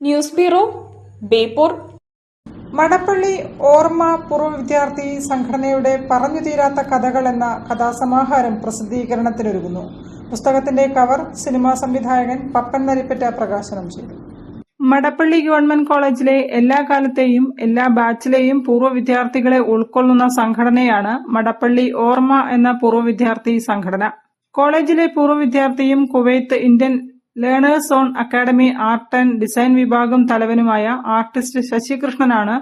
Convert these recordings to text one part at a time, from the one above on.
News bureau Beypore. Madappally ഓർമ്മ പൂർവ വിദ്യാർത്ഥി സംഘടനയുടെ പറഞ്ഞു തീരാത്ത കഥകൾ എന്ന കഥാസമാഹാരം പ്രസിദ്ധീകരണത്തിനൊരുങ്ങുന്നു. പുസ്തകത്തിന്റെ കവർ സിനിമാ സംവിധായകൻ പപ്പൻ നരിപ്പറ്റ പ്രകാശനം ചെയ്തു. മടപ്പള്ളി ഗവൺമെന്റ് കോളേജിലെ എല്ലാ കാലത്തെയും എല്ലാ ബാച്ചിലെയും പൂർവ വിദ്യാർത്ഥികളെ ഉൾക്കൊള്ളുന്ന സംഘടനയാണ് മടപ്പള്ളി ഓർമ്മ എന്ന പൂർവ വിദ്യാർത്ഥി സംഘടന. കോളേജിലെ പൂർവ വിദ്യാർത്ഥിയും Kuwait Indian learners own academy art and design വിഭാഗം തലവനുമായ ആർട്ടിസ്റ്റ് ശശികൃഷ്ണനാണ്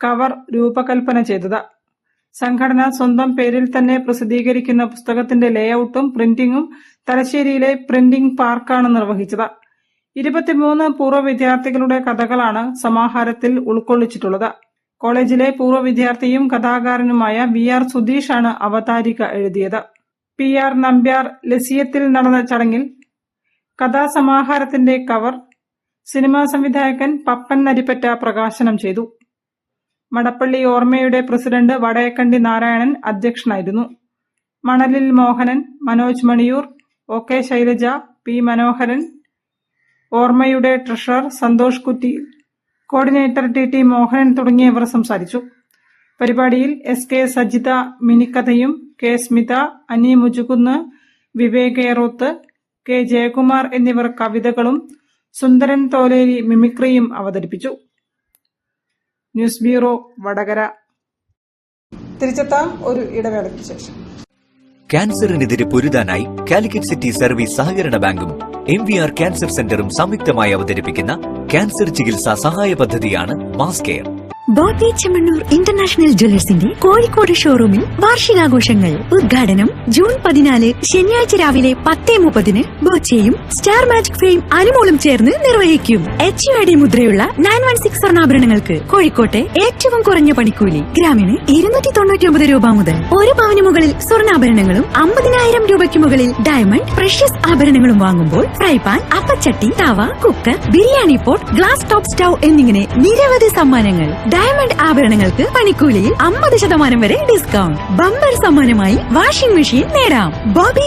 കവർ രൂപകൽപ്പന ചെയ്തത്. സംഘടന സ്വന്തം പേരിൽ തന്നെ പ്രസിദ്ധീകരിക്കുന്ന പുസ്തകത്തിന്റെ ലേഔട്ടും പ്രിന്റിംഗും തലശ്ശേരിയിലെ പ്രിന്റിംഗ് പാർക്കാണ് നിർവഹിച്ചത്. ഇരുപത്തിമൂന്ന് പൂർവ വിദ്യാർത്ഥികളുടെ കഥകളാണ് സമാഹാരത്തിൽ ഉൾക്കൊള്ളിച്ചിട്ടുള്ളത്. കോളേജിലെ പൂർവ വിദ്യാർത്ഥിയും കഥാകാരനുമായ വി ആർ സുധീഷാണ് അവതാരിക എഴുതിയത്. പി ആർ നമ്പ്യാർ ലസിയത്തിൽ നടന്ന ചടങ്ങിൽ കഥാസമാഹാരത്തിന്റെ കവർ സിനിമാ സംവിധായകൻ പപ്പൻ നരിപ്പറ്റ പ്രകാശനം ചെയ്തു. മടപ്പള്ളി ഓർമ്മയുടെ പ്രസിഡന്റ് വടയക്കണ്ടി നാരായണൻ അധ്യക്ഷനായിരുന്നു. Manalil Mohanan Manoj Maniyur O K Shailaja P Manoharan ഓർമ്മയുടെ ട്രഷറർ സന്തോഷ് കുറ്റി കോർഡിനേറ്റർ ടി ടി മോഹനൻ തുടങ്ങിയവർ സംസാരിച്ചു. പരിപാടിയിൽ എസ് കെ സജിത മിനിക്കഥയും കെ സ്മിത അനി മുജുകുന്ന് വിവേക് ഏറോത്ത് കെ. ജയകുമാർ എന്നിവർ കവിതകളും സുന്ദരൻ തോലേരി മിമിക്രിയും അവതരിപ്പിച്ചു. News bureau Vadakara. തിരിച്ചെത്താം ഒരു ഇടവേളയ്ക്ക് ശേഷം. ക്യാൻസറിനെതിരെ പൊരുതാനായി കാലിക്കറ്റ് സിറ്റി സർവീസ് സഹകരണ ബാങ്കും എം വി ആർ ക്യാൻസർ സെന്ററും സംയുക്തമായി അവതരിപ്പിക്കുന്ന ക്യാൻസർ ചികിത്സാ സഹായ പദ്ധതിയാണ് മാസ് കെയർ ബോട്ടി ചെമ്മണ്ണൂർ ഇന്റർനാഷണൽ ജ്വല്ലേഴ്സിന്റെ കോഴിക്കോട് ഷോറൂമിൽ വാർഷികാഘോഷങ്ങൾ. ഉദ്ഘാടനം ജൂൺ പതിനാല് ശനിയാഴ്ച രാവിലെ പത്തേ മുപ്പതിന് ബോച്ചയും സ്റ്റാർ മാജിക് ഫെയിം അനുമോളും ചേർന്ന് നിർവഹിക്കും. എച്ച് യു മുദ്രയുള്ള നയൻ വൺ സിക്സ് സ്വർണാഭരണങ്ങൾക്ക് കോഴിക്കോട്ടെ ഏറ്റവും കുറഞ്ഞ പണിക്കൂലി. ഗ്രാമിന് ഇരുന്നൂറ്റി തൊണ്ണൂറ്റി ഒമ്പത് രൂപ മുതൽ ഒരു പവന് മുകളിൽ സ്വർണാഭരണങ്ങളും അമ്പതിനായിരം രൂപയ്ക്ക് മുകളിൽ ഡയമണ്ട് പ്രഷ്യസ് ആഭരണങ്ങളും വാങ്ങുമ്പോൾ fry pan അപ്പച്ചട്ടി tawa cooker biryani pot glass top stove എന്നിങ്ങനെ നിരവധി സമ്മാനങ്ങൾ. ഡയമണ്ട് ആഭരണങ്ങൾക്ക് പണിക്കൂലിയിൽ അമ്പത് ശതമാനം വരെ ഡിസ്കൗണ്ട്. ബമ്പർ സമ്മാനമായി വാഷിംഗ് മെഷീൻ നേടാം. ബോബി